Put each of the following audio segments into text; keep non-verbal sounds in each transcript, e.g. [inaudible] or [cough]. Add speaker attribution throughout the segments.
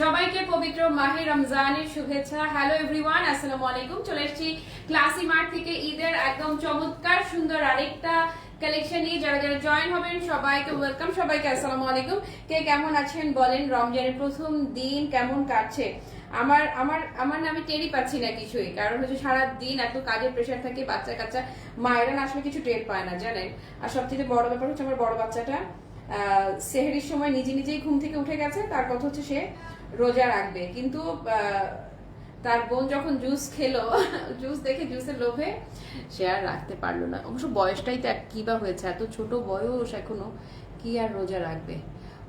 Speaker 1: সবাইকে পবিত্র মাহে রমজানের শুভেচ্ছা। হ্যালো এভরিওয়ান আসসালামু আলাইকুম। চলে এসেছি ক্লাসি মার্ট থেকে ঈদের একদম চমৎকার, সুন্দর আরেকটা কালেকশন নিয়ে। যারা যারা জয়েন হবেন, সবাইকে ওয়েলকাম সবাইকে আসসালামু আলাইকুম। কে কেমন আছেন বলেন, রমজানের প্রথম দিন কেমন কাটছে? আমার আমার আমার না আমি টেরই পাচ্ছি না কিছুই। কারণ হচ্ছে সারা দিন এত কাজের প্রেশার থাকে, বাচ্চা কাচ্চা মায়েরা আসলে কিছু টের পায় না, জানেন? আর সবথেকে বড় ব্যাপার হচ্ছে আমার বড় বাচ্চাটা সেহরির সময় নিজে নিজেই ঘুম থেকে উঠে গেছে। তার কথা হচ্ছে সে রোজা রাখবে। কিন্তু তার বোন যখন জুস খেলো [laughs] জুস দেখে জুসের লোভে সে আর রাখতে পারল না। অবশ্য বয়সটাই তো কি বা হয়েছে। এত ছোট বয়স এখনও, কি আর রোজা রাখবে?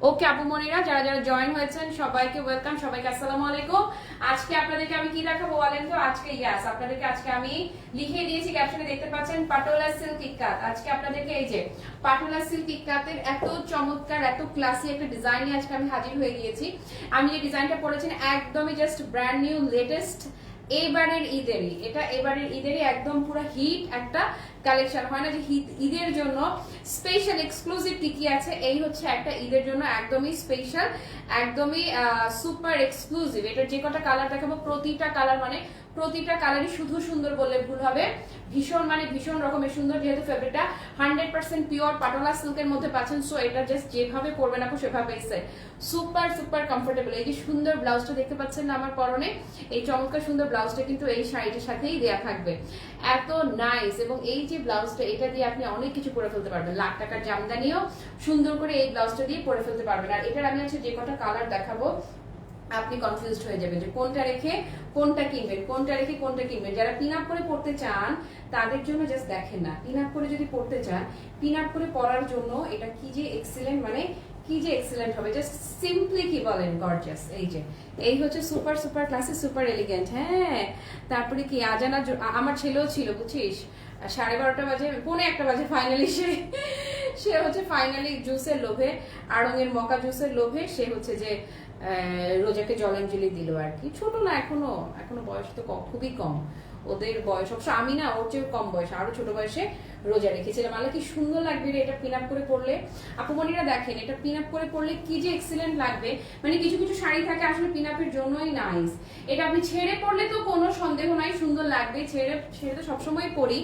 Speaker 1: ওকে আপু মনিরা, যারা যারা জয়েন হয়েছেন, সবাইকে ওয়েলকাম সবাইকে আসসালামু আলাইকুম। আজকে আপনাদেরকে আমি কি দেখাবো বলেন তো? আজকে ইয়াস আপনাদেরকে আজকে আমি লিখে দিয়েছি ক্যাপশনে দেখতে পাচ্ছেন পাটোলা সিল্ক ইক্কাত আজকে আপনাদেরকে এই যে পাটোলা সিল্ক ইক্কাতের এত চমৎকার, এত ক্লাসি একটা ডিজাইন নিয়ে আজকে আমি হাজির হয়ে গিয়েছি। আমি যে ডিজাইনটা পড়েছেন একদমই জাস্ট ব্র্যান্ড নিউ লেটেস্ট এবারের ঈদেরই, এটা এবারের ঈদেরই একদম পুরো হিট একটা কালেকশন হয় না যে ঈদের জন্য স্পেশাল এক্সক্লুসিভ কি কি আছে, এই হচ্ছে একটা ঈদের জন্য একদমই স্পেশাল একদমই সুপার এক্সক্লুসিভ এটা যে কটা কালার দেখাবো, প্রতিটা কালার মানে প্রতিটা কালারই শুধু সুন্দর বললে ভুল হবে। ভীষণ মানে ভীষণ রকমের সুন্দর, যেহেতু ফেব্রিকটা হান্ড্রেড পার্সেন্ট পিওর পাটোলা সিল্কের মধ্যে পাচ্ছেন সো এটা জাস্ট যেভাবে পরবেন আপু সেভাবে এসে সুপার সুপার কমফোর্টেবল এই যে সুন্দর ব্লাউজটা দেখতে পাচ্ছেন না আমার পরনে, এই চমৎকার সুন্দর ব্লাউজটা কিন্তু এই শাড়িটার সাথেই দেয়া থাকবে। এত নাইস এবং এই যে ব্লাউজটা এটা দিয়ে আপনি অনেক কিছু পরে ফেলতে পারবেন। লাখ টাকার জামদানিও সুন্দর করে এই ব্লাউজটা দিয়ে পরে ফেলতে পারবেন। আর এটার আমি হচ্ছে যে কটা কালার দেখাবো আপনি কনফিউজড হয়ে যাবেন যে কোনটা রেখে কোনটা কিনবেন, কোনটা রেখে কোনটা কিনবেন। যারা পিন আপ করে পড়তে চান, তাদের জন্য জাস্ট দেখেন না। পিন আপ করে যদি পড়তে চান পিন আপ করে পড়ার জন্য এটা কি যে এক্সিলেন্ট মানে কি যে এক্সিলেন্ট হবে? জাস্ট সিম্পলি কি বলেন গর্জাস এই যে, এই হচ্ছে সুপার সুপার ক্লাসে সুপার এলিগেন্ট হ্যাঁ তারপরে কি, আজানা আমার ছেলেও ছিল, বুঝছিস? সাড়ে বারোটা বাজে, পৌনে একটা বাজে ফাইনালি সে সে হচ্ছে ফাইনালি জুসের লোভে, আড়ঙের মকা জুসের লোভে সে হচ্ছে যে রোজাকে জলাঞ্জলি দিল আর কি। ছোট না, এখনও এখনও বয়স তো খুবই কম। ওদের বয়স অবশ্য আমি না, ওর চেয়ে কম বয়স। আরও ছোট বয়সে রোজা রেখেছিলাম। আল্লাহ কি সুন্দর লাগবে রে এটা পিন আপ করে পড়লে? আপুমনিরা দেখেন, এটা পিন আপ করে পড়লে কি যে এক্সিলেন্ট লাগবে। মানে কিছু কিছু শাড়ি থাকে আসলে পিন আপের জন্যই নাইস এটা আপনি ছেড়ে পড়লে তো কোনো সন্দেহ নাই, সুন্দর লাগবে। ছেড়ে ছেড়ে তো সবসময় পরি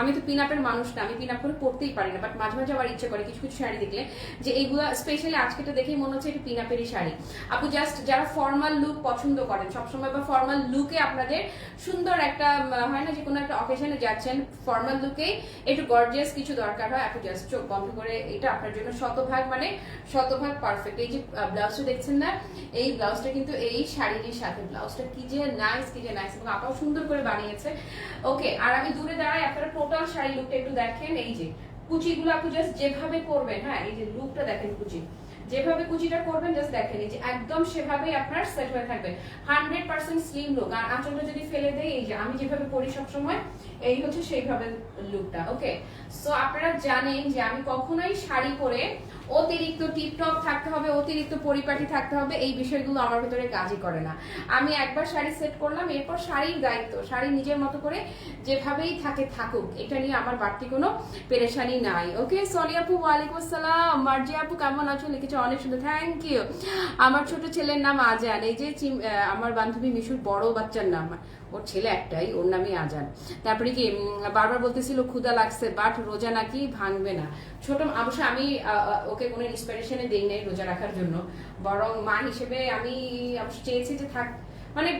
Speaker 1: আমি তো পিন আপের মানুষ না, আমি পিন আপ করে পড়তেই পারি না। বাট মাঝে মাঝে আবার ইচ্ছে করে কিছু কিছু শাড়ি দেখলে যে এইগুলো স্পেশালি আজকেটা দেখেই মনে হচ্ছে এটা পিন আপেরই শাড়ি। আপু জাস্ট যারা ফর্মাল লুক পছন্দ করেন, সবসময় বা ফর্মাল লুকে আপনাদের সুন্দর একটা হয় না যে কোনো একটা অকেশনে যাচ্ছেন ফর্মাল লুকে একটু গর্জিয়াস কিছু দরকার হয়, আপনি জাস্ট চোখ বন্ধ করে এটা আপনার জন্য শতভাগ মানে শতভাগ পারফেক্ট এই যে ব্লাউজটা দেখছেন না? এই ব্লাউজটা কিন্তু এই শাড়ির সাথে। ব্লাউজটা কি যে নাইস কি যে নাইস এবং আপাও সুন্দর করে বানিয়েছে। ওকে আর আমি দূরে দাঁড়াই, আপনারা টোটাল শাড়ি লুকটা একটু দেখেন। এই যে, কুচিগুলো আপনি জাস্ট যেভাবে করবেন হ্যাঁ এই যে লুকটা দেখেন কুচি। যেভাবে কুচিটা করবেন জাস্ট দেখেন এই যে একদম সেভাবেই আপনার সেট হয়ে থাকবে। হান্ড্রেড পার্সেন্ট স্লিম লুক আর আঁচলটা যদি ফেলে দেয় এই যে আমি যেভাবে করি সবসময়, এই হচ্ছে সেইভাবে লুকটা ওকে সো আপনারা জানেন যে আমি কখনোই শাড়ি পরে অতিরিক্ত টিপটপ থাকতে হবে, অতিরিক্ত পরিপাটি থাকতে হবে, এই বিষয়গুলো আমার ভিতরে কাজই করে না। আমি একবার শাড়ি সেট করলাম, এরপর শাড়ির দায়িত্ব, শাড়ি নিজের মতো করে যেভাবেই থাকে থাকুক, এটা নিয়ে আমার বাড়তি কোনো পেরেশানি নাই। ওকে সনি আপু, ওয়ালাইকুম আসসালাম। মার্জি আপু, কেমন আছো? লিখেছো অনেক সুন্দর থ্যাংক ইউ আমার ছোট ছেলের নাম আজান, এই যে আমার বান্ধবী মিশুর বড় বাচ্চার নাম। ওর ছেলে একটাই, ওর নামই আজান। তারপরে কি বারবার বলতেছিল ক্ষুদা লাগছে, বাট রোজা নাকি ভাঙবে না। ছোট, অবশ্য আমি ওকে কোনো ইন্সপিরেশনে দেই নাই রোজা রাখার জন্য। বরং মা হিসেবে আমি অবশ্য চেয়েছি যে থাক মানে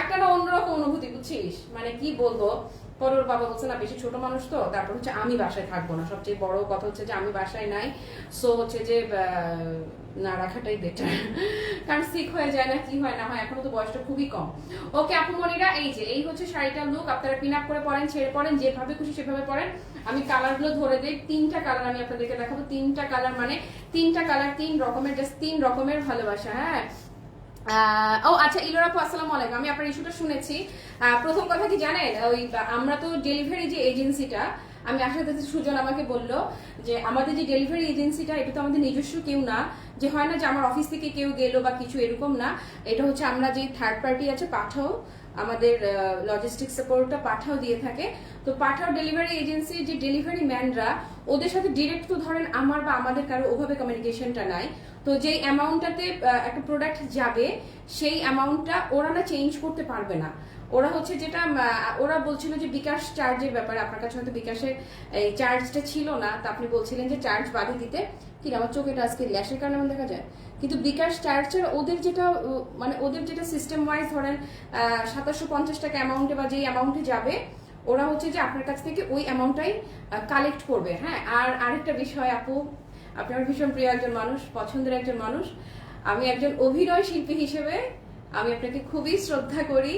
Speaker 1: একটা না অন্যরকম অনুভূতি, বুঝছিস? মানে কি বলব? পরে ওর বাবা বলছে, না, বেশি ছোট মানুষ তো, তারপর হচ্ছে আমি বাসায় থাকব না। সবচেয়ে বড় কথা হচ্ছে যে আমি বাসায় নাই। সো হচ্ছে যে না, রাখাটাই বেটার কারণ সিক হয়ে যায় না, কি হয় না হয়, এখনও তো বয়সটা খুবই কম। ওকে আপু মনিরা এই যে, এই হচ্ছে শাড়িটার লুক আপনারা পিন আপ করে পরেন, ছেড়ে পরেন, যেভাবে খুশি সেভাবে পরেন। আমি কালারগুলো ধরে দিই, তিনটা কালার আমি আপনাদেরকে দেখাবো। তিনটা কালার মানে তিনটা কালার তিন রকমের জাস্ট তিন রকমের ভালোবাসা হ্যাঁ? ও আচ্ছা ইলোর আপু, আসসালামু আলাইকুম। আমি আপনার ইস্যুটা শুনেছি। প্রথম কথা কি জানেন? ওই, আমরা তো ডেলিভারি যে এজেন্সিটা আমি আশা করছি সুজন আমাকে বলল যে আমাদের যে ডেলিভারি এজেন্সিটা এটা তো আমাদের নিজস্ব কেউ না। যে হয় না যে আমার অফিস থেকে কেউ গেলো বা কিছু এরকম না। এটা হচ্ছে আমরা যে থার্ড পার্টি আছে, পাঠাও। আমাদের লজিস্টিক সাপোর্টটা পাঠাও দিয়ে থাকে। তো পাঠাও ডেলিভারি এজেন্সির যে ডেলিভারি ম্যানরা ওদের সাথে ডিরেক্ট তো ধরেন আমার বা আমাদের কারও ওভাবে কমিউনিকেশনটা নাই। তো যেই অ্যামাউন্টটাতে একটা প্রোডাক্ট যাবে, সেই অ্যামাউন্টটা ওরা না চেঞ্জ করতে পারবে না। ওরা হচ্ছে যেটা ওরা বলছিল যে বিকাশ চার্জের ব্যাপারে, আপনার কাছে হয়তো বিকাশের, এই চার্জটা ছিল না, তা আপনি বলছিলেন যে চার্জ বাদে দিতে। কি আমার চোখে আজকে ল্যাশের কারণে দেখা যায়? কিন্তু বিকাশ চার্জের ওদের যেটা মানে ওদের যেটা সিস্টেম ওয়াইজ ধরেন সাতাশশো পঞ্চাশ টাকা অ্যামাউন্টে বা যেই অ্যামাউন্টে যাবে, ওরা হচ্ছে যে আপনার কাছ থেকে ওই অ্যামাউন্টটাই কালেক্ট করবে হ্যাঁ? আর আরেকটা বিষয় আপু আপনি আমার ভীষণ প্রিয় একজন মানুষ, পছন্দের একজন মানুষ, আমি একজন অভিনয় শিল্পী হিসেবে আমি আপনাকে খুবই শ্রদ্ধা করি।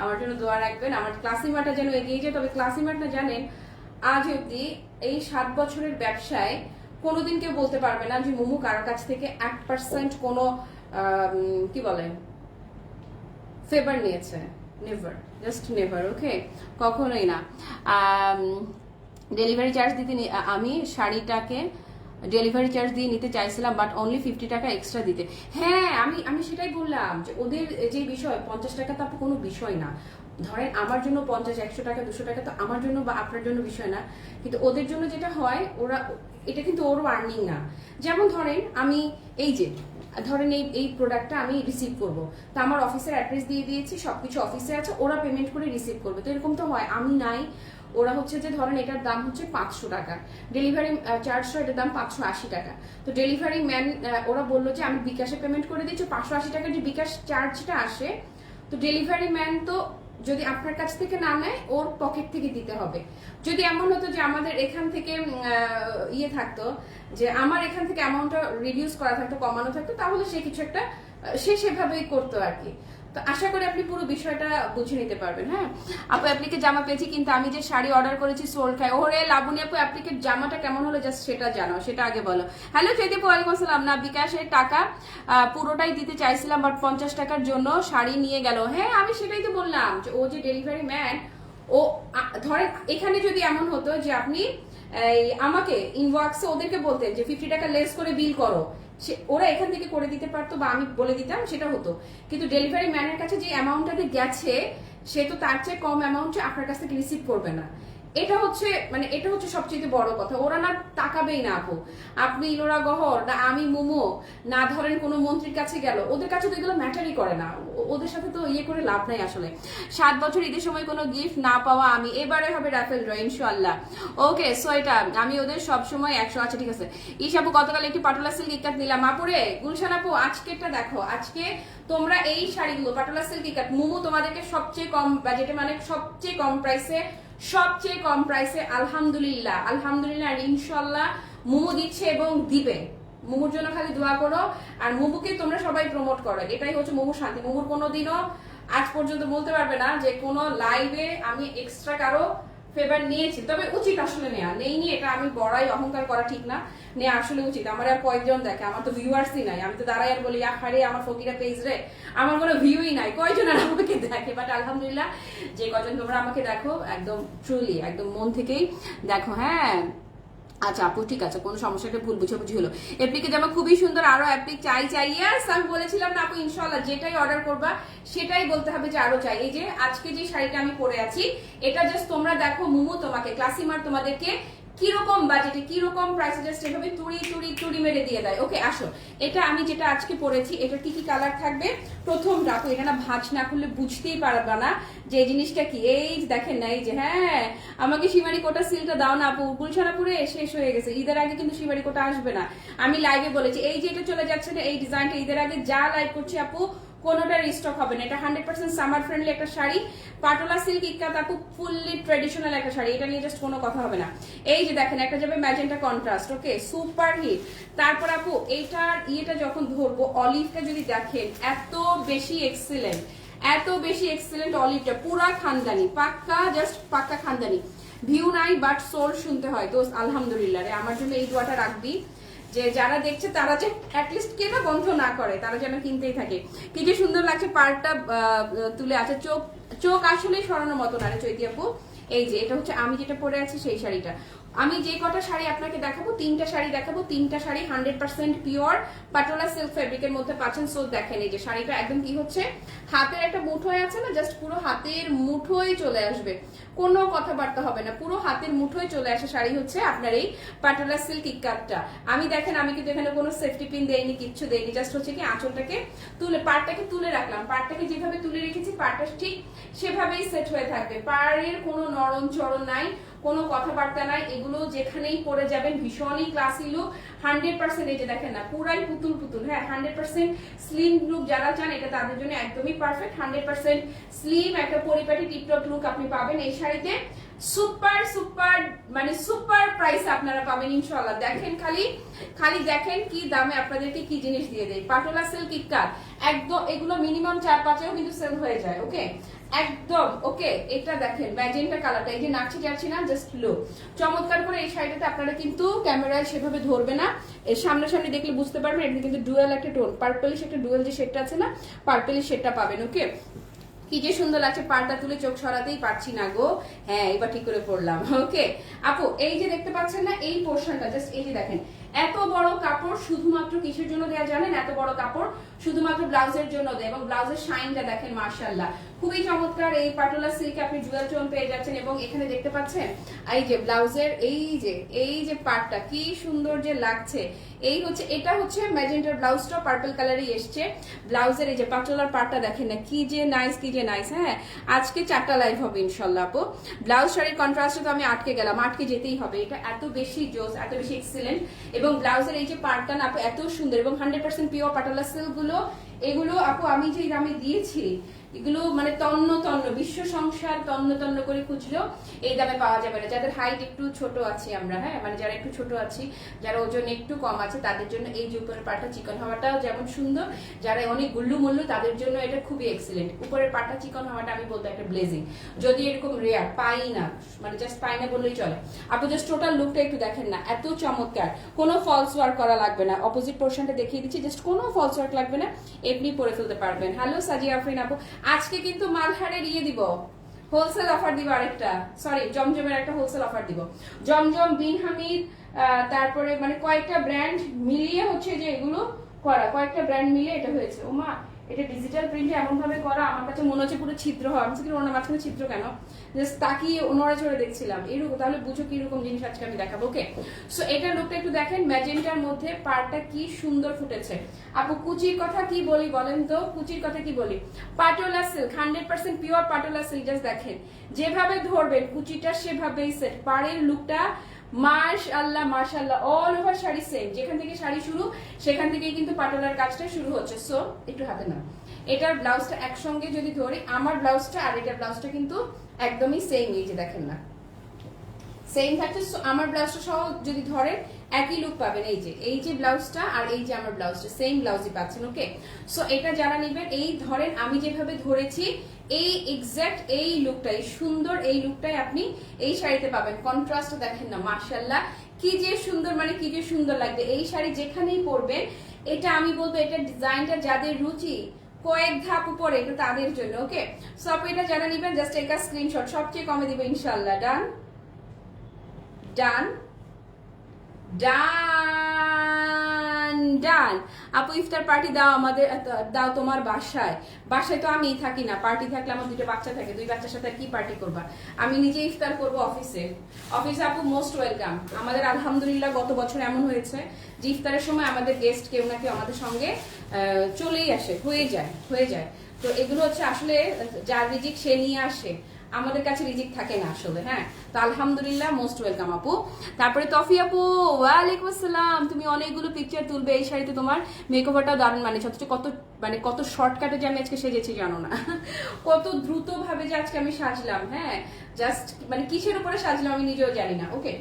Speaker 1: আমার জন্য দোয়া রাখবেন। আমার ক্লাসিমাটা যেন এগিয়ে যায়, তবে ক্লাসিমাটা জানেন, আজ অবধি এই সাত বছরের ব্যবসায় কোনোদিন কেউ বলতে পারবে না যে মোমো কারোর কাছ থেকে এক পার্সেন্ট কোনো কি বলে ফেভার নিয়েছে। নেভার জাস্ট নেভার ওকে কখনোই না। ডেলিভারি চার্জ দিতে আমি শাড়িটাকে ডেলিভারি চার্জ দিয়ে নিতে চাইছিলাম বাট অনলি ফিফটি টাকা এক্সট্রা দিতে। হ্যাঁ আমি আমি সেটাই বললাম যে ওদের যে বিষয়, পঞ্চাশ টাকা তো কোনো বিষয় না। ধরেন আমার জন্য পঞ্চাশ, একশো টাকা, দুশো টাকা তো আমার জন্য বা আপনার জন্য বিষয় না। কিন্তু ওদের জন্য যেটা হয়, ওরা, এটা কিন্তু ওরও আর্নিং না। যেমন ধরেন আমি, এই যে, ধরেন এই এই প্রোডাক্টটা আমি রিসিভ করব। তো আমার অফিসের অ্যাড্রেস দিয়ে দিয়েছি, সবকিছু অফিসে আছে, ওরা পেমেন্ট করে রিসিভ করবে। তো এরকম তো হয়, আমি নাই ওরা হচ্ছে যে ধরেন এটার দাম হচ্ছে পাঁচশো টাকা। ডেলিভারি চার্জটা এটার দাম পাঁচশো আশি টাকা। তো ডেলিভারি ম্যান ওরা বলল যে, আমি বিকাশে পেমেন্ট করে দিচ্ছি, পাঁচশো আশি টাকার যে বিকাশ চার্জটা আসে, তো ডেলিভারি ম্যান তো যদি আপনার কাছ থেকে না নেয়, ওর পকেট থেকে দিতে হবে। যদি এমন হতো যে, আমাদের এখান থেকে ইয়ে থাকতো, যে আমার এখান থেকে অ্যামাউন্টটা রিডিউস করা থাকতো, কমানো থাকতো, তাহলে সে কিছু একটা সে সেভাবেই করতো আর কি। তো আশা করি আপনি পুরো বিষয়টা বুঝে নিতে পারবেন হ্যাঁ? আপু অ্যাপ্লিকে জামা পেয়েছি, কিন্তু আমি যে শাড়ি অর্ডার করেছি, সোল খাই। ওরে লাবণী আপু অ্যাপ্লিকের জামাটা কেমন হলো জাস্ট সেটা জানো সেটা আগে বলো। হ্যালো চৈদীপ ওয়ালাইকুম আসসালাম। না বিকাশের টাকা পুরোটাই দিতে চাইছিলাম বাট পঞ্চাশ টাকার জন্য শাড়ি নিয়ে গেল। হ্যাঁ আমি সেটাই তো বললাম যে ও যে ডেলিভারি ম্যান ও ধরেন এখানে যদি এমন হতো যে আপনি আমাকে ইনবক্সে ওদেরকে বলতেন যে ফিফটি টাকা লেস করে বিল করো। সে ওরা এখান থেকে করে দিতে পারতো বা আমি বলে দিতাম, সেটা হতো। কিন্তু ডেলিভারি ম্যানের কাছে যে অ্যামাউন্টটাতে গেছে, সে তো তার চেয়ে কম অ্যামাউন্ট আপনার কাছ থেকে রিসিভ করবে না। এটা হচ্ছে মানে এটা হচ্ছে সবচেয়ে বড় কথা। ওরা না তাকাবেই না, আপু। আপনি ইলোরা গহর, না আমি মোমো, না ধরেন কোনো মন্ত্রীর কাছে গেল, ওদের কাছে তো এগুলো ম্যাটারই করে না। ওদের সাথে তো ইয়ে করে লাভ নাই আসলে। সাত বছর ঈদের সময় কোনো গিফট না পাওয়া আমি, এবারে হবে রাফেল ড্র ইনশাল্লাহ ওকে সো এটা, আমি ওদের সব সময় একশো আচ্ছা ঠিক আছে। ইসাপু গতকাল একটি পাটোলা সিল্ক ইকাত নিলাম। আপুরে, গুলশান আপু, আজকেরটা দেখো। আজকে তোমরা এই শাড়িগুলো পাটোলা সিল্ক ইকাত মুমু তোমাদেরকে সবচেয়ে কম বাজেটে মানে সবচেয়ে কম প্রাইসে সবচেয়ে কম প্রাইসে আলহামদুলিল্লাহ। আলহামদুলিল্লাহ আর ইনশাল্লাহ মোমো দিচ্ছে এবং দিবে। মোমোর জন্য খালি দোয়া করো, আর মোমোকে তোমরা সবাই প্রমোট করো। এটাই হচ্ছে মোমো শান্তি। মোমোর কোনোদিনও আজ পর্যন্ত বলতে পারবে না যে কোনো লাইভে আমি এক্সট্রা কারও ফেভার নিয়েছি। তবে উচিত আসলে নেওয়া নেইনি এটা আমি বড়াই, অহংকার করা ঠিক না। নেওয়া আসলে উচিত। আমার আর কয়েকজন দেখে? আমার তো ভিউয়ার্সই নাই। আমি তো দাঁড়াই আর বলি, আহারে, আমার ফকিরা পেজ রে। আমার কোনো ভিউই নাই। কয়জন আর আমাকে দেখে? বাট আলহামদুলিল্লাহ, যে কজন তোমরা আমাকে দেখো, একদম ট্রুলি একদম মন থেকেই দেখো। হ্যাঁ আচ্ছা আপু, ঠিক আছে, কোনো সমস্যাটা ভুল বুঝাবুঝি হলো। অ্যাপ্লিকে জামা খুবই সুন্দর আরও অ্যাপ্লিক চাই চাই। ইয়াস আমি বলেছিলাম না আপু ইনশাল্লাহ যেটাই অর্ডার করবা, সেটাই বলতে হবে যে আরও চাই। এই যে আজকে যে শাড়িটা আমি পরে আছি, এটা জাস্ট তোমরা দেখো, মুমু তোমাকে, ক্লাসিমার তোমাদেরকে কীরকম বাজেটে কীরকম প্রাইসে জাস্ট এভাবে তুড়ি তুড়ি তুড়ি মেরে দিয়ে দেয়? ওকে আসো এটা আমি যেটা আজকে পরেছি এটা কি কি কালার থাকবে? প্রথম রাখো, এটা না ভাঁজ না করলে বুঝতেই পারবা না যে জিনিসটা কি। এই দেখেন না, এই যে হ্যাঁ আমাকে শিমারি কোটা সিলটা দাও না আপু গুলশানাপুরে শেষ হয়ে গেছে। ঈদের আগে কিন্তু শিমারি কোটা আসবে না। আমি লাইভে বলেছি, এই যে এটা চলে যাচ্ছে না, এই ডিজাইনটা ঈদের আগে যা লাইভ করছি আপু কোনোটা স্টক হবে না। এটা হান্ড্রেড পার্সেন্ট সামার ফ্রেন্ডলি একটা শাড়ি। পাটোলা সিল্ক ইক্কাত আপু ফুললি ট্রেডিশনাল একটা শাড়ি। এটা নিয়ে জাস্ট কোনো কথা হবে না। এই যে দেখেন, একটা যাবে magenta contrast okay? Super hit তারপর আপু এইটার ইয়েটা যখন ধরবো অলিভটা যদি দেখেন, এত বেশি এক্সিলেন্ট এত বেশি এক্সিলেন্ট অলিভটা পুরা খানদানি। পাক্কা জাস্ট পাক্কা খানদানি। ভিউ নাই বাট সোল শুনতে হয়। তো আলহামদুলিল্লাহ রে। আমার জন্য এই দোয়াটা রাখবি। যে যারা দেখছে তারা যে অ্যাটলিস্ট কেনা বন্ধ না করে, তারা যেন কিনতেই থাকে। কি যে সুন্দর লাগছে পার্টটা তুলে আছে। চোখ চোখ আসলে সরানোর মতো না চৈতি আপু। এই যে, এটা হচ্ছে আমি যেটা পরে আছি সেই শাড়িটা। আমি যে কটা শাড়ি আপনাকে দেখাবো, তিনটা শাড়ি দেখাবো, তিনটা sari hundred percent pure patola silk ফেব্রিকের মধ্যে পাচ্ছেন। সো দেখেন এই যে শাড়িটা একদম কি হচ্ছে? হাতের একটা মুঠোয় আছে না জাস্ট পুরো হাতের মুঠোয় চলে আসবে। কোনো কথাবার্তা হবে না, পুরো হাতের মুঠোয় চলে আসে শাড়ি হচ্ছে আপনার এই পাটোলা সিল্ক ইকাতটা আমি দেখেন, আমি কিন্তু এখানে কোনো সেফটি পিন দেইনি, কিচ্ছু দেয়নি জাস্ট হচ্ছে কি আঁচলটাকে তুলে, পাড়টাকে তুলে রাখলাম। পাড়টাকে যেভাবে তুলে রেখেছি, পাড়টা ঠিক সেভাবেই সেট হয়ে থাকবে। পাড়ের কোনো নরম চরণ নাই। কোনো কথাবার্তা নাই এগুলো যেখানেই পড়ে যাবেন ভীষণই ক্লাসি লুক হান্ড্রেড পার্সেন্ট যে দেখেন না, পুরাই পুতুল পুতুল। হ্যাঁ হান্ড্রেড পার্সেন্ট স্লিম লুক যারা চান, এটা তাদের জন্য একদমই পারফেক্ট হান্ড্রেড পার্সেন্ট স্লিম একটা পরিপাটি টিপটপ লুক আপনি পাবেন এই শাড়িতে। সুপার সুপার মানে সুপার প্রাইস আপনারা পাবেন ইনশাল্লাহ দেখেন খালি খালি দেখেন কি দামে আপনাদেরকে কি জিনিস দিয়ে দেয়। পাটোলা সিল্ক ইক্কার একদম, এগুলো মিনিমাম চার পাঁচেও কিন্তু সেল হয়ে যায় ওকে একদম ওকে এটা দেখেন ম্যাজেন্টা কালারটা এই যে নাচি যাচ্ছি না জাস্ট লো চমৎকার করে এই শাড়িটাতে আপনারা কিন্তু ক্যামেরায় সেভাবে ধরবে না। এর সামনাসামনি দেখলে বুঝতে পারবেন এটা কিন্তু ডুয়েল একটা টোন পার্পলিশ একটা ডুয়েল যে শেডটা আছে না পার্পলিশ শেডটা পাবেন ওকে কি যে সুন্দর লাগছে, পাড়টা তুলে চোখ সরাতেই পারছি না গো। হ্যাঁ এবার ঠিক করে পড়লাম ওকে আপু, এই যে দেখতে পাচ্ছেন না, এই পোর্শনটা জাস্ট এই যে দেখেন এত বড় কাপড় শুধুমাত্র কিসের জন্য দেয়া জানেন? এত বড় কাপড় শুধুমাত্র ব্লাউজের জন্য দেয়। এবং ব্লাউজের শাইনটা দেখেন মার্শাল্লাহ খুবই চমৎকার এই পাটোলা সিল্কে আপনি জুয়েল টোন পেয়ে যাচ্ছেন। এবং এখানে দেখতে পাচ্ছেন, এই যে ব্লাউজের, এই যে এই যে পার্টটা কি সুন্দর যে লাগছে। এই হচ্ছে, এটা হচ্ছে ম্যাজেন্টার ব্লাউজটা পার্পল কালারই এসছে। ব্লাউজের এই যে পাটোলার পার্টটা দেখেন না, কি যে নাইস কি যে নাইস হ্যাঁ? আজকে চারটা লাইভ হবে ইনশাল্লাহ আপু। ব্লাউজ শাড়ির কন্ট্রাস্টে তো আমি আটকে গেলাম, আটকে যেতেই হবে। এটা এত বেশি জোস, এত বেশি এক্সিলেন্ট এবং ব্লাউজের এই যে পার্টটা না, এত সুন্দর এবং হান্ড্রেড পার্সেন্ট পিওর পাটালা সিল্কগুলো, এগুলো আপু আমি যে দামে দিয়েছি এগুলো মানে তন্ন তন্ন, বিশ্ব সংসার তন্ন তন্ন করে খুঁজলেও এই দামে পাওয়া যাবে না। যাদের হাইট একটু ছোট আছি আমরা হ্যাঁ? মানে যারা একটু ছোট আছি, যারা ওজন একটু কম আছে, তাদের জন্য এই যে উপরের পাটা চিকন হওয়াটাও যেমন সুন্দর, যারা অনেক গুল্লু মুল্লু তাদের জন্য এটা খুবই এক্সিলেন্ট উপরের পাটা চিকন হওয়াটা আমি বলব একটা ব্লেজিং যদি এরকম রেয়ার পাই না মানে জাস্ট পাই না বললেই চলে। আপনি জাস্ট টোটাল লুকটা একটু দেখেন না, এত চমৎকার। কোনো ফলস ওয়ার্ক করা লাগবে না। অপোজিট পোর্শনটা দেখিয়ে দিচ্ছি জাস্ট কোনো ফলস ওয়ার্ক লাগবে না, এমনি পরে ফেলতে পারবেন। হ্যালো সাজিয়া, আফরিন আপু। আজকে কিন্তু মালহারের ইয়ে দিব। হোলসেল অফার দিব আরেকটা। সরি জমজমের একটা হোলসেল অফার দিব। জমজম, বিন হামিদ তারপরে মানে কয়েকটা ব্র্যান্ড মিলিয়ে হচ্ছে যে এগুলো করা। কয়েকটা ব্র্যান্ড মিলিয়ে এটা হয়েছে। ওমা এটা ডিজিটাল প্রিন্টে এমন ভাবে করা, আমার কাছে মনে হচ্ছে পুরো ছিদ্র হয়। আমি কি ওনার মাঝখানে ছিদ্র কেন? জাস্ট তাকিয়ে ওনারা চড়ে দেখছিলাম, এরকম, তাহলে বুঝো কি রকম জিনিস আজকে আমি দেখাবো ওকে সো এটা লোকটা একটু দেখেন ম্যাজেন্টার মধ্যে পাড়টা কি সুন্দর ফুটেছে। আপু, কুচির কথা কি বলি বলেন তো? কুচির কথা কি বলি? Patola silk hundred percent pure patola silk just দেখেন। যেভাবে ধরবেন, কুচিটা সেভাবেই সেট পাড়ের লুকটা মার্শ আল্লাহ মার্শাল্লাহ অল ওভার শাড়ি সেম যেখান থেকে শাড়ি শুরু, সেখান থেকেই কিন্তু পাটোলার কাজটা শুরু হচ্ছে। সো একটু হাতে না এটার ব্লাউজটা একসঙ্গে যদি ধরি, আমার ব্লাউজটা আর এটার ব্লাউজটা কিন্তু একদমই সেম এই যে দেখেন না। সেম থাকছে আমার ব্লাউজটা সহ যদি ধরেন, একই লুক পাবেন। এই যে এই যে ব্লাউজটা আর এই যে আমার ব্লাউজটা সেম ব্লাউজই পাচ্ছেন ওকে সো এটা যারা নেবেন, এই ধরেন আমি যেভাবে ধরেছি, এই এক্স্যাক্ট এই লুকটাই সুন্দর এই লুকটাই আপনি এই শাড়িতে পাবেন। কন্ট্রাস্ট দেখেন না মার্শাল্লাহ কি যে সুন্দর মানে কি যে সুন্দর লাগবে। এই শাড়ি যেখানেই পরবেন, এটা আমি বলব, এটা ডিজাইনটা যাদের রুচি, কয়েক ধাপ উপরে, এটা তাদের জন্য ওকে সব এটা যারা নেবেন জাস্ট একটা স্ক্রিনশট সবচেয়ে কমে দিবে ইনশাল্লাহ ডান ডান ডান ডান আপু, ইফতার পার্টি দাও আমাদের দাও তোমার বাসায়। বাসায় তো আমি থাকি না। পার্টি থাকলে আমার দুটো বাচ্চা থাকে। দুই বাচ্চার সাথে কি পার্টি করবা? আমি নিজে ইফতার করব অফিসে অফিসে আপু মোস্ট ওয়েলকাম আমাদের আলহামদুলিল্লাহ গত বছর এমন হয়েছে যে ইফতারের সময় আমাদের গেস্ট কেউ না কেউ আমাদের সঙ্গে চলেই আসে। হয়ে যায় হয়ে যায়। তো এগুলো হচ্ছে আসলে যার রিজিক সে নিয়ে আসে। আমাদের কাছে রিজিক থাকে না আসলে হ্যাঁ? তো আলহামদুলিল্লাহ মোস্ট ওয়েলকাম আপু। তারপরে তফি আপু, ওয়ালাইকুম আসসালাম। তুমি অনেকগুলো পিকচার তুলবে, এই শাড়িতে তোমার মেকওভারটাও দারুণ মানে অথচ কত মানে কত শর্টকাটে যে আমি আজকে সেজেছি, জানো না। কত দ্রুতভাবে যে আজকে আমি সাজলাম হ্যাঁ? জাস্ট মানে কিসের উপরে সাজলাম আমি নিজেও জানি না ওকে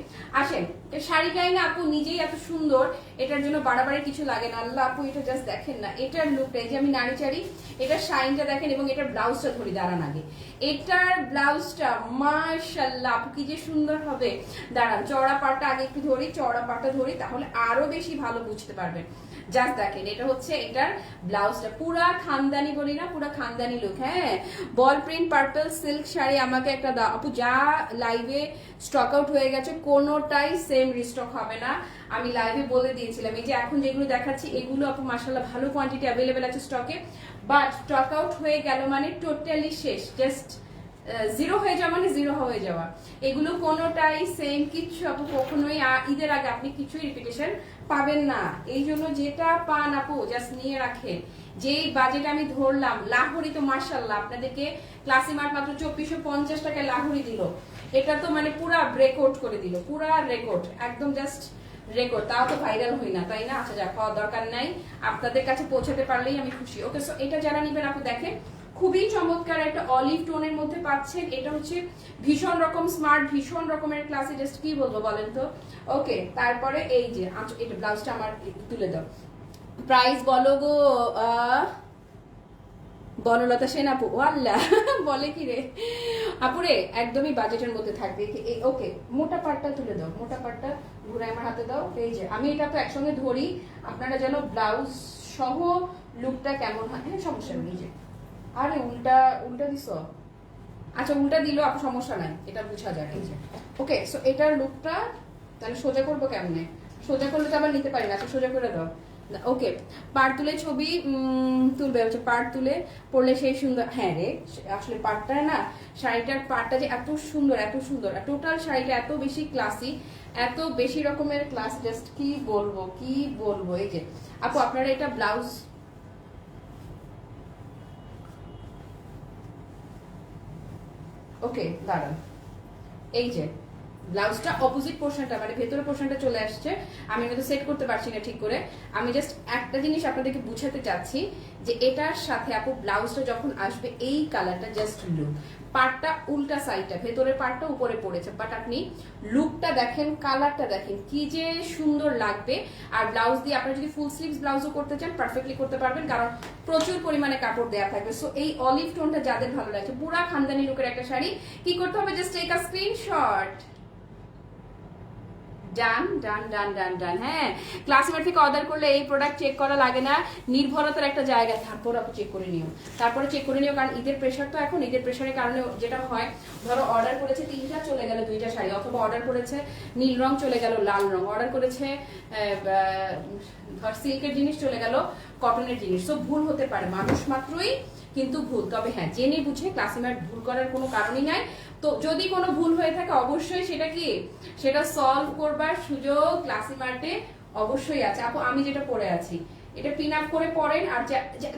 Speaker 1: আসেন শাড়িটাই না আপু নিজেই এত সুন্দর, এটার জন্য বাড়াবাড়ি কিছু লাগে না। আল্লাহ আপু এটা জাস্ট দেখেন না। এটার লুকটা যে আমি নাড়ি চাড়ি এটার শাইনটা দেখেন এবং এটার ব্লাউজটা ধরি দাঁড়ান আগে। এটার ব্লাউজটা মাশাল্লাহ আপু, কি যে সুন্দর হবে। দাঁড়ান, চওড়া পাটটা আগে একটু ধরি, চওড়া পাটটা ধরি, তাহলে আরও বেশি ভালো বুঝতে পারবেন। জাস্ট দেখেন, এটা হচ্ছে এটার ব্লাউজটা পুরা খানদানি বলি না, পুরা খানদানি লুক হ্যাঁ? Ball print purple silk sari আমাকে একটা আপু যা লাইভে স্টক আউট হয়ে গেছে, কোনোটাই সেম রিস্টক হবে না। আমি লাইভে বলে দিয়েছিলাম, এই যে এখন যেগুলো দেখাচ্ছি, এগুলো আপু মাসাল্লাহ ভালো কোয়ান্টিটি অ্যাভেলেবেল আছে স্টকে বাট স্টক আউট হয়ে গেল মানে টোটালি শেষ জাস্ট জিরো হয়ে যাওয়া মানে জিরো হয়ে যাওয়া। এগুলো কোনোটাই সেম কিচ্ছু আপু কখনোই ঈদের আগে আপনি কিছুই রিপিটেশন পাবেন না। এই জন্য যেটা পান আপু জাস্ট নিয়ে রাখেন। যেই বাজেট আমি ধরলাম লাহোরি তো মার্শাল্লাহ আপনাদেরকে ক্লাসি মার্ট মাত্র চব্বিশশো পঞ্চাশ টাকায় লাহোরি দিল। এটা তো মানে পুরা রেকর্ড করে দিল, পুরা রেকর্ড একদম জাস্ট রেকর্ড তাও তো ভাইরাল হই না, তাই না? আচ্ছা যা খাওয়ার দরকার নাই। আপনাদের কাছে পৌঁছাতে পারলেই আমি খুশি। ওকে সো এটা যারা নিবেন, আপু, দেখেন, খুবই চমৎকার একটা অলিভ টোনের মধ্যে পাচ্ছেন। এটা হচ্ছে ভীষণ রকম স্মার্ট ভীষণ রকমের ক্লাসে জাস্ট কি বলব বলেন তো? ওকে, তারপরে এই যে আচ্ছা এটা ব্লাউজটা আমার তুলে দাও। প্রাইস বলো গো বনলতা সেন আপু। আল্লাহ, বলে কি রে? আপুরে, একদমই বাজেটের মধ্যে থাকবে। ওকে, মোটা পাটটা তুলে দাও, মোটা পাটটা ঘুরে আমার হাতে দাও। এই যে, আমি এটা তো একসঙ্গে ধরি। আপনারা যেন ব্লাউজ সহ লুকটা কেমন হয়। হ্যাঁ সমস্যা নেই যে। আরে, উল্টা উল্টা দিস। আচ্ছা উল্টা দিলেও আপু, সমস্যা নাই। এটা বোঝা যায়, এই যে। ওকে সো এটার লুকটা তাহলে সোজা করব কেমনে? সোজা করলে তো আবার নিতে পারি না আচ্ছা সোজা করে দাও। ওকে পাট তুলে ছবি তুলবে। হচ্ছে পাট তুলে পড়লে সেই সুন্দর হ্যাঁ রে আসলে পাটটা না, শাড়িটার পাটটা যে এত সুন্দর এত সুন্দর টোটাল শাড়িটা এত বেশি ক্লাসি এত বেশি রকমের ক্লাস জাস্ট কি বলব কি বলব, এই যে। আপু, আপনারা এটা ব্লাউজ ওকে দাঁড়ান। এই যে। ব্লাউজটা অপোজিট পোর্শনটা মানে ভেতরের পোর্শনটা চলে আসছে, আমি কিন্তু সেট করতে পারছি না ঠিক করে। আমি জাস্ট একটা জিনিস আপনাদেরকে বুঝাতে চাচ্ছি যে এটার সাথে আপু ব্লাউজটা যখন আসবে, এই কালারটা জাস্ট লুক পার্টটা উল্টা সাইডটা ভেতরের পার্টটা উপরে পড়েছে। বাট আপনি লুকটা দেখেন কালারটা দেখেন, কি যে সুন্দর লাগবে। আর ব্লাউজ দিয়ে আপনারা যদি ফুল স্লিভস ব্লাউজও করতে চান পারফেক্টলি করতে পারবেন, কারণ প্রচুর পরিমাণে কাপড় দেওয়া থাকবে। সো এই অলিভ টোনটা যাদের ভালো লাগছে পুরা খানদানি লুকের একটা শাড়ি, কি করতে হবে? Just take a screenshot done done done done done হ্যাঁ। ক্লাসমেট থেকে অর্ডার করলে এই প্রোডাক্ট চেক করা লাগে না। নির্ভরতার একটা জায়গা তারপর আপনি চেক করে নিও। তারপরে চেক করে নিও, কারণ ঈদের প্রেশার তো এখন, ঈদের প্রেশারের কারণে যেটা হয়, ধরো অর্ডার করেছে তিনটা, চলে গেল দুইটা শাড়ি, অথবা অর্ডার করেছে নীল রং, চলে গেল লাল রং। অর্ডার করেছে ধর সিল্কের জিনিস চলে গেল কটনের জিনিস। তো ভুল হতে পারে। মানুষ মাত্রই কিন্তু ভুল। তবে হ্যাঁ জেনে বুঝে ক্লাসিমেট ভুল করার কোনো কারণই নাই। তো যদি কোনো ভুল হয়ে থাকে, অবশ্যই সেটা কি? সেটা সলভ করবার সুযোগ ক্লাসি মার্টে অবশ্যই আছে। আপু, আমি যেটা পড়ে আছি, এটা পিন আপ করে পড়েন আর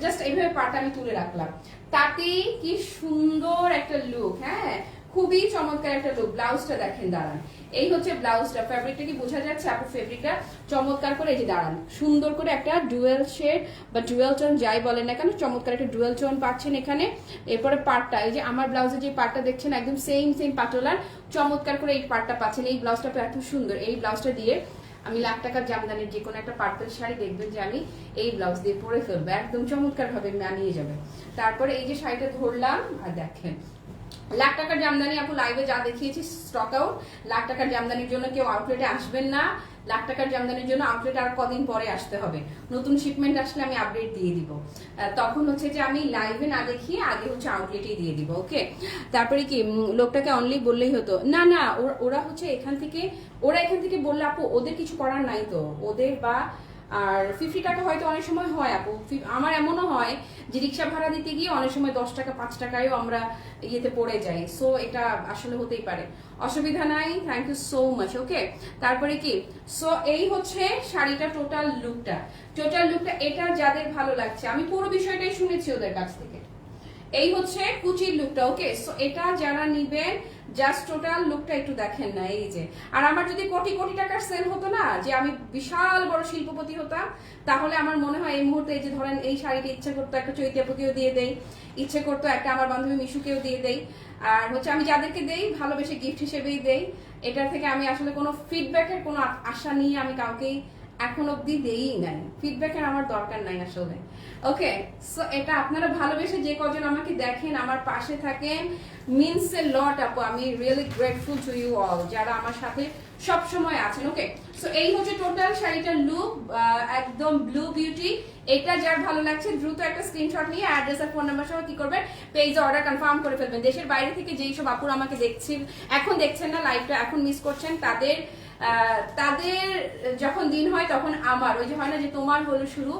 Speaker 1: জাস্ট এইভাবে পাটা আমি তুলে রাখলাম। তাতেই কি সুন্দর একটা লুক হ্যাঁ? খুবই চমৎকার একটা লুক ব্লাউজটা দেখেন, দাঁড়ান। এই হচ্ছে ব্লাউজটা ফেব্রিকটা কি বোঝা যাচ্ছে? আপু ফেব্রিকটা চমৎকার করে এই যে দাঁড়ান। সুন্দর করে একটা ডুয়েল শেড বা ডুয়েল টোন যাই বলেন না কেন, চমৎকার একটা ডুয়েল টোন পাচ্ছেন এখানে। এরপরে পার্টটা এই যে আমার ব্লাউজে যে পার্টটা দেখছেন, একদম সেম সেম পাটোলার চমৎকার করে এই পার্টটা পাচ্ছেন। এই ব্লাউজটা এত সুন্দর। এই ব্লাউজটা দিয়ে আমি লাখ টাকার জামদানির যে কোনো একটা পার্পল শাড়ি দেখবেন যে আমি এই ব্লাউজ দিয়ে পরে ফেলব। একদম চমৎকার ভাবে মানিয়ে যাবে। তারপরে এই যে শাড়িটা ধরলাম, আর দেখেন লাখ টাকার জামদানি আপু লাইভে যা দেখিয়েছি স্টক আউট লাখ টাকার জামদানির জন্য কেউ আউটলেটে আসবেন না। লাখ টাকার জামদানির জন্য আউটলেট আর কদিন পরে আসতে হবে। নতুন শিপমেন্ট আসলে আমি আপডেট দিয়ে দিব। তখন হচ্ছে যে আমি লাইভে না দেখিয়ে আগে হচ্ছে আউটলেটেই দিয়ে দিব ওকে তারপরে কি লোকটাকে অনলি বললেই হতো, না না ওরা হচ্ছে এখান থেকে, ওরা এখান থেকে বললে আপু, ওদের কিছু করার নাই তো। ওদের বা আর ফিফটি টাকা হয়তো অনেক সময় হয় আপু। আমার এমনও হয় যে রিক্সা ভাড়া দিতে গিয়ে অনেক সময় দশ টাকা, পাঁচ টাকায়ও আমরা ইয়েতে পড়ে যাই। সো এটা আসলে হতেই পারে। অসুবিধা নাই thank you so much okay তারপরে কি? সো এই হচ্ছে শাড়িটা টোটাল লুকটা টোটাল লুকটা এটা যাদের ভালো লাগছে, আমি পুরো বিষয়টাই শুনেছি ওদের কাছ থেকে। এই হচ্ছে কুচির লুকটা ওকে সো এটা যারা নিবেন জাস্ট টোটাল লুকটা একটু দেখেন না, এই যে। আর আমার যদি কোটি কোটি টাকার সেল হতো না, যে আমি বিশাল বড় শিল্পপতি হতাম, তাহলে আমার মনে হয় এই মুহূর্তে এই যে ধরেন এই শাড়িটি ইচ্ছে করতো একটা চৈতিয়াপুকেও দিয়ে দেই, ইচ্ছে করতো একটা আমার বান্ধবী মিশুকেও দিয়ে দেই। আর হচ্ছে আমি যাদেরকে দেই, ভালোবেসে গিফট হিসেবেই দেই এটা থেকে আমি আসলে কোনো ফিডব্যাকের কোনো আশা নিয়ে আমি কাউকেই এখন অবধি দেই নাই। ফিডব্যাকের আমার দরকার নাই আসলে। ওকে সো এটা আপনারা ভালোবেসে যে কজন আমাকে দেখেন, আমার পাশে থাকেন মিনস এ লট আপু। আমি really grateful to you all যারা আমার সাথে সব সময় আছেন ওকে সো এই হচ্ছে টোটাল শাড়িটার লুক একদম ব্লু বিউটি এটা যার ভালো লাগছে, দ্রুত একটা স্ক্রিনশট নিয়ে অ্যাড্রেস আর ফোন নাম্বার সহ কি করবেন পেজে অর্ডার কনফার্ম করে ফেলবেন। দেশের বাইরে থেকে যেই সব আপুর আমাকে দেখছেন, এখন দেখছেন না লাইভটা এখন মিস করছেন, তাদের তাদের যখন দিন হয় তখন আমার। ওই যে হয় না যে তোমার হলো শুরু,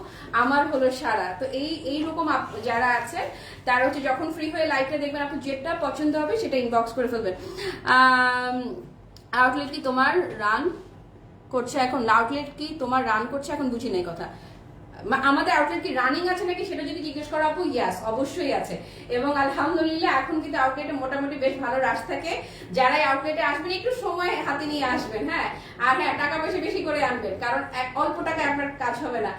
Speaker 1: আমার হলো সারা। তো এই এই রকম যারা আছে তারা হচ্ছে যখন ফ্রি হয়ে লাইভটা দেখবেন, আপনি যেটা পছন্দ হবে সেটা ইনবক্স করে ফেলবেন। আউটলেট কি তোমার রান করছে এখন? আউটলেট কি তোমার রান করছে? এখন বুঝি নাই কথা। আমাদের আউটলেট কি রানিং আছে নাকি সেটা যদি জিজ্ঞেস করা আপু ইয়াস অবশ্যই আছে। এবং আলহামদুলিল্লাহ এখন কিন্তু আউটলেটে মোটামুটি বেশ ভালো রাশ থাকে। যারাই আউটলেটে আসবেন, একটু সময় হাতে নিয়ে আসবেন হ্যাঁ? আর হ্যাঁ টাকা পয়সা বেশি করে আনবেন, কারণ অল্প টাকায় আপনার কাজ হবে না।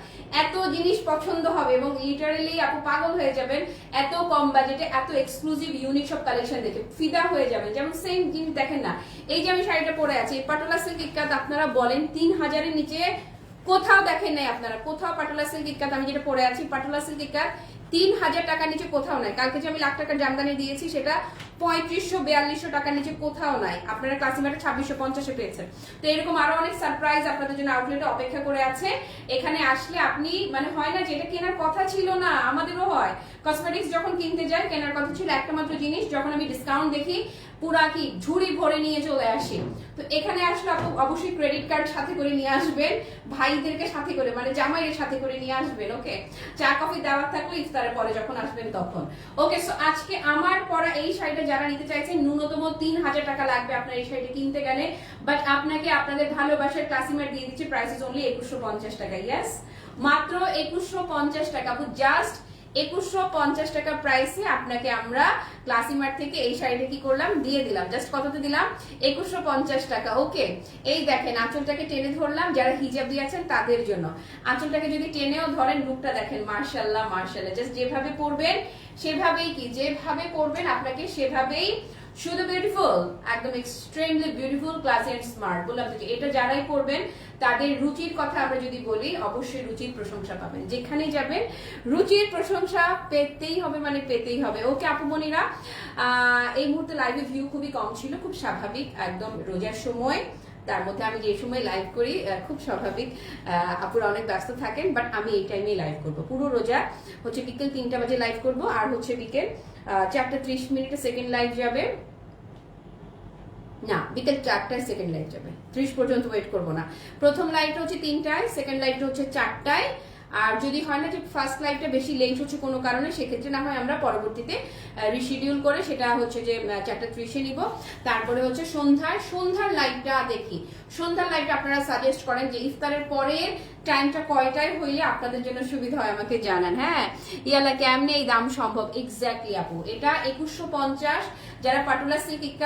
Speaker 1: এত জিনিস পছন্দ হবে এবং লিটারেলি আপু পাগল হয়ে যাবেন, এত কম বাজেটে এত এক্সক্লুসিভ ইউনিক সব কালেকশন দেখে ফিদা হয়ে যাবেন। যেমন সেম জিনিস দেখেন না, এই যে আমি শাড়িটা পরে আছি পাটোলা সিল্ক আপনারা বলেন তিন হাজারের নিচে কোথাও দেখেন নাই আপনারা, কোথাও পাটোলা সিল্ক ইক্কাত আমি যেটা পরে আছি পাটোলা সিল্ক ইক্কাত তিন হাজার টাকার নিচে কোথাও নাই। কালকে যে আমি লাখ টাকার জামদানি দিয়েছি, সেটা পঁয়ত্রিশশো, বিয়াল্লিশশো টাকার নিচে কোথাও নাই। আপনারা ক্লাসিমেটে ছাব্বিশশো পঞ্চাশে পেয়েছেন। তো এরকম আরও অনেক সারপ্রাইজ আপনাদের জন্য আউটলেটে অপেক্ষা করে আছে। এখানে আসলে আপনি মানে হয় না যেটা কেনার কথা ছিল না, আমাদেরও হয়। কসমেটিক্স যখন কিনতে যাই, কেনার কথা ছিল একটা মাত্র জিনিস, যখন আমি ডিসকাউন্ট দেখি পুরা কি ঝুড়ি ভরে নিয়ে চলে আসি। তো এখানে আসলে আপু অবশ্যই ক্রেডিট কার্ড সাথে করে নিয়ে আসবেন, ভাইদেরকে সাথে করে মানে জামাইয়ের সাথে করে নিয়ে আসবেন, ওকে? চা, কফি দেওয়ার থাকলে ইফতারের পরে যখন আসবেন তখন। ওকে সো আজকে আমার পরা এই শাড়িটা যারা নিতে চাইছেন, ন্যূনতম তিন হাজার টাকা লাগবে আপনার এই শাড়িটা কিনতে গেলে। বাট আপনাকে আপনাদের ভালোবাসার ক্লাসিমেট দিয়ে দিচ্ছে প্রাইস ইজ অনলি একুশশো পঞ্চাশ টাকা ইয়েস মাত্র একুশশো পঞ্চাশ টাকা জাস্ট একুশশো পঞ্চাশ টাকা প্রাইসে আপনাকে আমরা ক্লাসিমার থেকে এই শাড়িটা কি করলাম? দিয়ে দিলাম। জাস্ট কততে দিলাম? একুশশো পঞ্চাশ টাকা। ওকে এই দেখেন, আঁচলটাকে টেনে ধরলাম। যারা হিজাব দিয়েছেন তাদের জন্য। আঁচলটাকে যদি টেনেও ধরেন লুকটা দেখেন মার্শাল্লাহ মার্শাল্লাহ জাস্ট যেভাবে পড়বেন সেভাবেই কি? যেভাবে পরবেন, আপনাকে সেভাবেই শুধু বিউটিফুল একদম extremely beautiful class and smart বললাম যে এটা যারাই পড়বেন তাদের রুচির কথা আমরা যদি বলি, অবশ্যই রুচির প্রশংসা পাবেন। যেখানেই যাবেন, রুচির প্রশংসা পেতেই হবে মানে পেতেই হবে। ওকে আপুমনিরা এই মুহূর্তে লাইভে ভিউ খুবই কম ছিল, খুব স্বাভাবিক, একদম রোজার সময়। তার মধ্যে আমি যে সময় লাইভ করি খুব স্বাভাবিক। আপুরা অনেক ব্যস্ত থাকেন বাট আমি এই টাইমেই লাইভ করব। পুরো রোজা হচ্ছে বিকেল তিনটা বাজে লাইভ করব, আর হচ্ছে বিকেল চারটা ত্রিশ মিনিটে সেকেন্ড লাইভ যাবে। না, বিকেল চারটায় সেকেন্ড লাইভ যাবে। ত্রিশ পর্যন্ত ওয়েট করব না। প্রথম লাইভটা হচ্ছে তিনটায় সেকেন্ড লাইভটা হচ্ছে চারটায়। আর যদি হয় না যে ফার্স্ট লাইভটা বেশি লেট হচ্ছে কোনো কারণে, সেক্ষেত্রে না হয় আমরা পরবর্তীতে রিশিডিউল করে সেটা হচ্ছে যে চারটা ত্রিশে নিব। তারপরে হচ্ছে সন্ধ্যার সন্ধ্যার লাইভটা দেখি। সন্ধ্যার লাইভটা আপনারা সাজেস্ট করেন যে ইফতারের পরের টাইমটা কয়টায় হইলে আপনাদের জন্য সুবিধা হয় আমাকে জানান হ্যাঁ? ইয়ালা, কেমনে এই দাম সম্ভব? এক্স্যাক্টলি আপু। এটা একুশশো পঞ্চাশ। যারা পাটুলা সিল্ক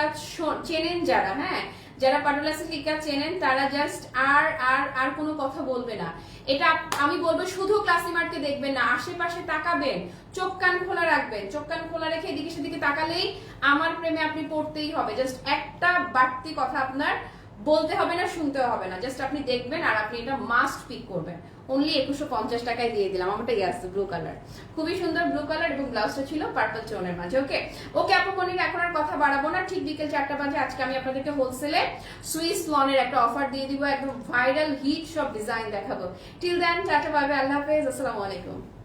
Speaker 1: চেনেন যারা হ্যাঁ? যারা পাটুলা সিল্ক চেনেন, তারা জাস্ট আর আর আর কোনো কথা বলবে না। এটা আমি বলব, শুধু ক্লাসিমারকে দেখবেন না, আশেপাশে তাকাবেন, চোখ কান খোলা রাখবেন। চোখ কান খোলা রেখে এদিকে সেদিকে তাকালেই আমার প্রেমে আপনি পড়তেই হবে। জাস্ট একটা বাড়তি কথা আপনার বলতে হবে না শুনতে হবে না। জাস্ট আপনি দেখবেন আর আপনি এটা মাস্ট পিক করবেন। অনলি একুশশো পঞ্চাশ টাকায় দিয়ে দিলাম। আমার আমারটা ইয়াস ব্লু কালার খুবই সুন্দর ব্লু কালার এবং ব্লাউজটা ছিল পার্পল চোনের মাঝে ওকে ওকে আপু মনির এখন আর কথা বাড়াবো না। ঠিক বিকেল চারটা বাজে। আজকে আমি আপনাদেরকে হোলসেলে সুইস লনের একটা অফার দিয়ে দিব। একদম ভাইরাল হিট সব ডিজাইন দেখাবো। টিল দেন টাটা বাই আল্লাহ হাফেজ। আসসালামু আলাইকুম।